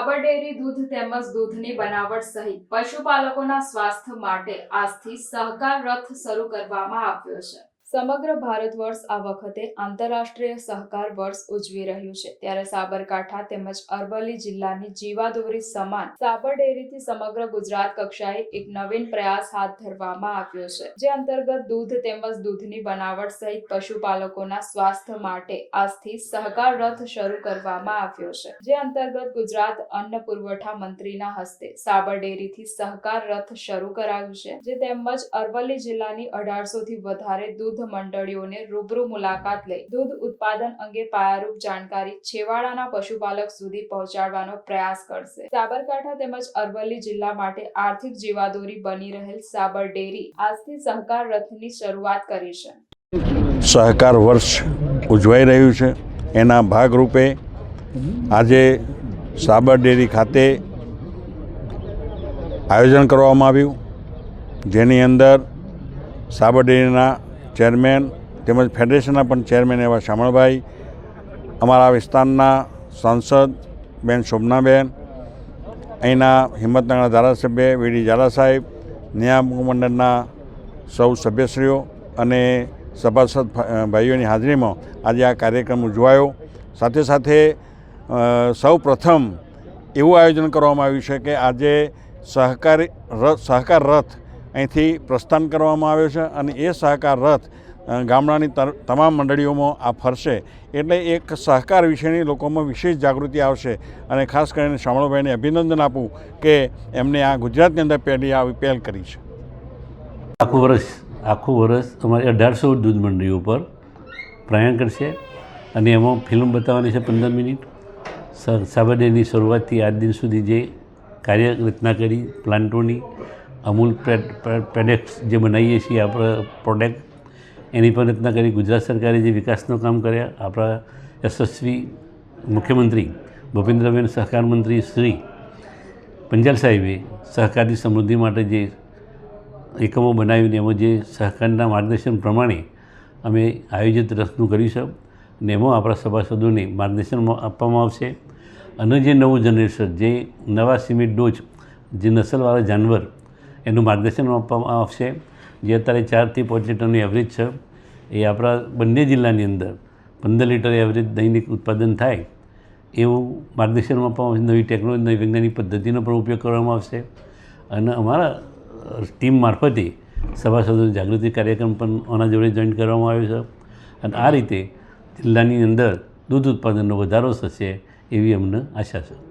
સાબર dairy દૂધ તેમજ દૂધની બનાવટ સહિત પશુપાલકોના સ્વાસ્થ્ય માટે આજથી સહકાર રથ શરૂ કરવામાં આવ્યો છે. સમગ્ર ભારત વર્ષ આ વખતે આંતરરાષ્ટ્રીય સહકાર વર્ષ ઉજવી રહ્યું છે. ત્યારે સાબરકાંઠા તેમજ અરવલ્લી જિલ્લાની જીવાદોરી સમાન સાબર ડેરીથી સમગ્ર ગુજરાત કક્ષાએ એક નવીન પ્રયાસ હાથ ધરવામાં આવ્યો છે. જે અંતર્ગત દૂધ તેમજ દૂધની બનાવટ સહિત પશુપાલકોના સ્વાસ્થ્ય માટે આજથી સહકાર રથ શરૂ કરવામાં આવ્યો છે. જે અંતર્ગત ગુજરાત અન્ન પુરવઠા મંત્રીના હસ્તે સાબર ડેરીથી સહકાર રથ શરૂ કરાયું છે. જે તેમજ અરવલ્લી જિલ્લાની અઢારસો થી વધારે દૂધ મંડળીઓને રૂબરૂ મુલાકાત લઈ દૂધ ઉત્પાદન અંગે પાયારૂપ જાણકારી છેવાડાના પશુપાલક સુધી પહોંચાડવાનો પ્રયાસ કરશે. સાબરકાંઠા તેમજ અરવલ્લી જિલ્લા માટે આર્થિક જીવાદોરી બની રહેલ સાબર ડેરી આજથી સહકાર રથની શરૂઆત કરી છે. સહકાર વર્ષ ઉજવાઈ રહ્યું છે. એના ભાગરૂપે આજે સાબર ડેરી ખાતે આયોજન કરવામાં આવ્યું. જેની અંદર સાબર ડેરીના ચેરમેન તેમજ ફેડરેશનના પણ ચેરમેન એવા શામળભાઈ. અમારા વિસ્તારના સાંસદ બેન શોભનાબેન, અહીંના હિંમતનગરના ધારાસભ્ય વીડી ઝાલા સાહેબ નિયામક મંડળના સૌ સભ્યશ્રીઓ અને સભાસદ ભાઈઓની હાજરીમાં આજે આ કાર્યક્રમ ઉજવાયો. સાથે સાથે સૌ પ્રથમ એવું આયોજન કરવામાં આવ્યું છે કે આજે સહકારી રથ સહકાર રથ અહીંથી પ્રસ્થાન કરવામાં આવ્યો છે અને એ સહકાર રથ ગામડાની તમામ મંડળીઓમાં આ ફરશે. એટલે એક સહકાર વિશેની લોકોમાં વિશેષ જાગૃતિ આવશે અને ખાસ કરીને શામળભાઈને અભિનંદન આપું કે એમને આ ગુજરાતની અંદર પહેલી આવી પહેલ કરી છે. આખું વર્ષ આખું વર્ષ અમારી અઢારસો દૂધ મંડળીઓ પર પ્રયાણ કરશે અને એમાં ફિલ્મ બતાવવાની છે પંદર મિનિટ. સાબરડેની શરૂઆતથી આજ દિન સુધી જે કાર્ય રચના કરી, પ્લાન્ટોની અમૂલ પ્રોડક્ટ્સ જે બનાવીએ છીએ આપણે પ્રોડક્ટ એની પણ રચના કરી ગુજરાત સરકારે જે વિકાસનું કામ કર્યા, આપણા યશસ્વી મુખ્યમંત્રી ભૂપેન્દ્રબેન સહકાર મંત્રી શ્રી પંજાલ સાહેબે સહકારની સમૃદ્ધિ માટે જે એકમો બનાવીને એમાં જે સહકારના માર્ગદર્શન પ્રમાણે અમે આયોજિત રથનું કર્યું છે અને એમાં આપણા સભાસદોને માર્ગદર્શન આપવામાં આવશે. અને જે નવું જનરેશન, જે નવા સિમેન્ટ ડોઝ, જે નસલવાળા જાનવર એનું માર્ગદર્શન આપવામાં આવશે. જે અત્યારે ચારથી પાંચ લીટરનું એવરેજ છે, એ આપણા બંને જિલ્લાની અંદર પંદર લીટર એવરેજ દૈનિક ઉત્પાદન થાય, એવું માર્ગદર્શન આપવામાં આવશે. નવી ટેકનોલોજી નવી વૈજ્ઞાનિક પદ્ધતિનો પણ ઉપયોગ કરવામાં આવશે. અને અમારા ટીમ મારફતે સભાસદો જાગૃતિ કાર્યક્રમ પણ આના જોડે જોઈન્ટ કરવામાં આવ્યો છે. અને આ રીતે જિલ્લાની અંદર દૂધ ઉત્પાદનનો વધારો થશે એવી અમને આશા છે.